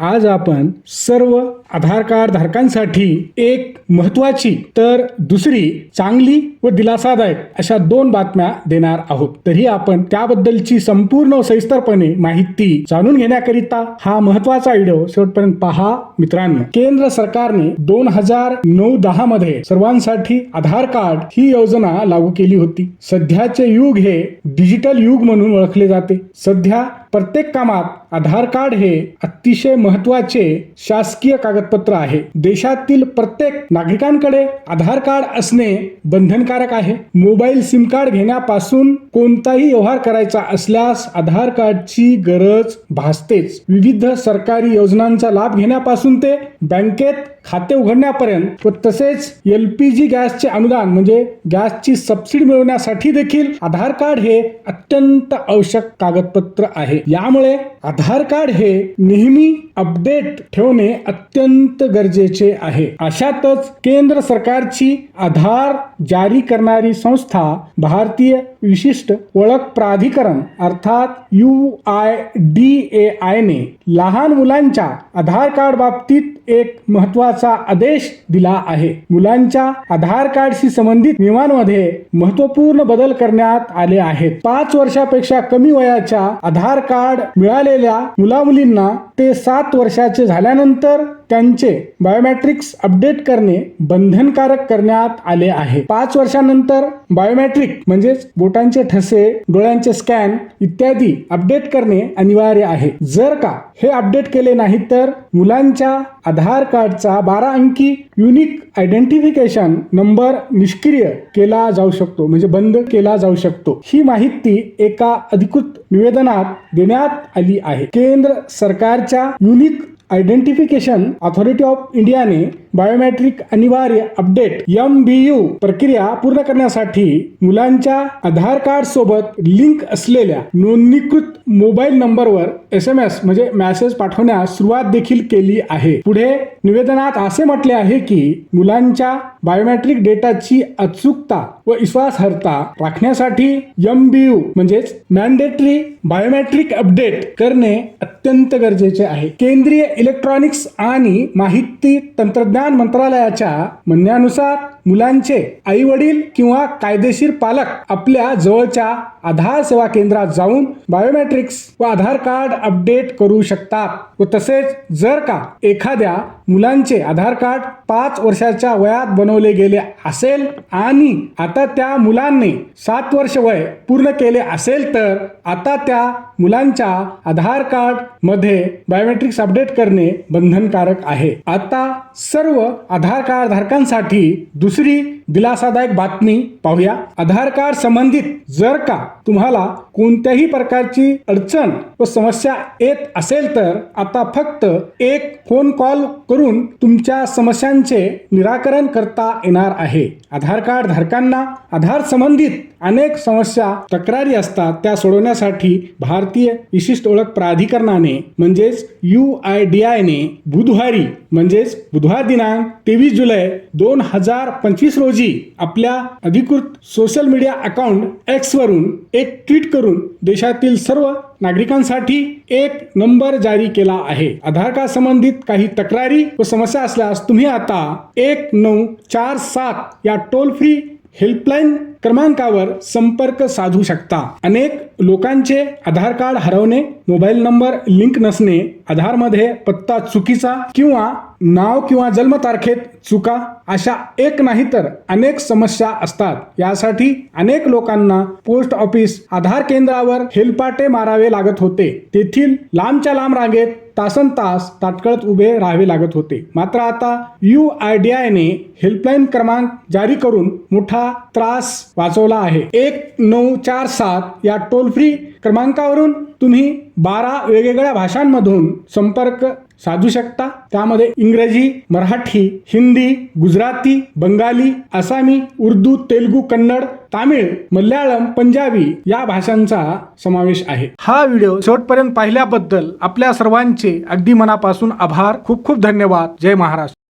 आज आपण सर्व आधार कार्ड धारकांसाठी एक महत्वाची तर दुसरी चांगली व दिलासादायक अशा दोन बातम्या देणार आहोत. तरी आपण त्याबद्दलची संपूर्ण सविस्तरपणे माहिती जाणून घेण्याकरिता हा महत्त्वाचा व्हिडिओ शेवटपर्यंत पहा. मित्रांनो केंद्र सरकारने दोन हजार नऊ दहा मध्ये सर्वांसाठी आधार कार्ड ही योजना लागू केली होती. सध्याचे युग हे डिजिटल युग म्हणून ओळखले जाते. सध्या प्रत्येक कामात आधार कार्ड हे अतिशय महत्त्वाचे शासकीय कागदपत्र आहे. देशातील प्रत्येक नागरिकांकडे आधार कार्ड असणे बंधनकारक आहे. मोबाईल सिम कार्ड घेण्यापासून कोणताही व्यवहार करायचा असल्यास आधार कार्डची गरज भासतेच. विविध सरकारी योजनांचा लाभ घेण्यापासून ते बँकेत खाते उघडण्यापर्यंत व तसेच एल पी जी गॅसचे अनुदान म्हणजे गॅसची सबसिडी मिळवण्यासाठी देखील आधार कार्ड हे अत्यंत आवश्यक कागदपत्र आहे. यामुळे आधार कार्ड हे नेहमी अपडेट ठेवणे अत्यंत गरजेचे आहे. अशातच केंद्र सरकारची आधार जारी करणारी संस्था भारतीय विशिष्ट ओळख प्राधिकरण अर्थात U I D A I ने लहान मुलांच्या आधार कार्ड बाबतीत एक महत्त्वाचा आदेश दिला आहे. मुलांच्या आधार कार्डशी संबंधित नियमांमध्ये महत्त्वपूर्ण बदल करण्यात आले आहेत. पाच वर्षापेक्षा कमी वयाच्या आधार कार्ड मिळालेल्या मुला मुलींना ते सात वर्षाचे झाल्यानंतर त्यांचे बायोमॅट्रिक्स अपडेट करणे बंधनकारक करण्यात आले आहे. पाच वर्षानंतर बायोमॅट्रिक म्हणजेच बोटांचे ठसे डोळ्यांचे स्कॅन इत्यादी अपडेट करणे अनिवार्य आहे. जर का हे अपडेट केले नाही तर मुलांच्या आधार कार्डचा बारा अंकी युनिक आयडेंटिफिकेशन नंबर निष्क्रिय केला जाऊ शकतो म्हणजे बंद केला जाऊ शकतो. ही माहिती एका अधिकृत निवेदनात देण्यात आली आहे. केंद्र सरकारच्या युनिक आयडेंटिफिकेशन अथॉरिटी ऑफ इंडियाने बायोमॅट्रिक अनिवार्य अपडेट एम बी यू प्रक्रिया पूर्ण करण्यासाठी मुलांच्या आधार कार्ड सोबत लिंक असलेल्या नोंदणीकृत मोबाईल नंबरवर एस एम एस म्हणजे मेसेज पाठवण्यास सुरुवात देखील केली आहे. पुढे निवेदनात असे म्हटले आहे की मुलांच्या बायोमॅट्रिक डेटाची अचूकता व विश्वासार्हता राखण्यासाठी एम बी यू म्हणजेच मॅन्डेटरी बायोमॅट्रिक अपडेट करणे अत्यंत गरजेचे आहे. केंद्रीय इलेक्ट्रॉनिक्स आणि माहिती तंत्रज्ञान मंत्रालयाच्या म्हणण्यानुसार मुलांचे आई वडील किंवा कायदेशीर पालक आपल्या जवळच्या आधार सेवा केंद्रात जाऊन बायोमेट्रिक्स व आधार कार्ड अपडेट करू शकतात. व तसेच जर का एखाद्या मुलांचे आधार कार्ड पाच वर्षाच्या वयात बनवले गेले असेल आणि आता त्या मुलांनी सात वर्ष वय पूर्ण केले असेल तर आता त्या मुलांच्या आधार कार्डमध्ये बायोमेट्रिक्स अपडेट करणे बंधनकारक आहे. आता सर्व आधार कार्ड धारकांसाठी दुसरी दिलासादायक बातमी पाहूया. आधार कार्ड संबंधित जर का तुम्हाला कोणत्याही प्रकारची अडचण व समस्या येत असेल तर आता फक्त एक फोन कॉल करून तुमच्या समस्यांचे निराकरण करता येणार आहे. आधार कार्ड धारकांना आधार संबंधित अनेक समस्या तक्रारी असतात त्या सोडवण्यासाठी भारतीय विशिष्ट ओळख प्राधिकरणाने म्हणजेच यू आय डी आयने बुधवारी म्हणजेच बुधवार दिनांक तेवीस जुलै दोन हजार पंचवीस रोजी आपल्या अधिकृत सोशल मीडिया अकाउंट एक्स वरून एक ट्विट करून देशातील सर्व नागरिकांसाठी एक नंबर जारी केला आहे. आधार कार्ड संबंधित काही तक्रारी व समस्या असल्यास तुम्ही आता एक नऊ चार सात या टोल फ्री हेल्पलाईन क्रमांकावर संपर्क साधू शकता. अनेक लोकांचे आधार कार्ड हरवणे मोबाईल नंबर लिंक नसणे आधारमध्ये पत्ता चुकीचा किंवा नाव किंवा जन्मतारखेत चुका अशा एक नाही तर अनेक समस्या असतात. यासाठी अनेक लोकांना पोस्ट ऑफिस आधार केंद्रावर हेलपाटे मारावे लागत होते. तेथील लांबच्या लांब रांगेत तासन तास ताटकळत उभे राहावे लागत होते. मात्र आता यू आय डी आयने हेल्पलाईन क्रमांक जारी करून मोठा त्रास वाचवला आहे. एक नऊ चार सात या टोल फ्री क्रमांकावरून तुम्ही बारा वेगवेगळ्या भाषांमधून संपर्क साधू शकता. त्यामध्ये इंग्रजी मराठी हिंदी गुजराती बंगाली आसामी उर्दू तेलगू कन्नड तामिळ मल्याळम पंजाबी या भाषांचा समावेश आहे. हा व्हिडिओ शेवटपर्यंत पाहिल्याबद्दल आपल्या सर्वांचे अगदी मनापासून आभार. खूप खूप धन्यवाद. जय महाराष्ट्र.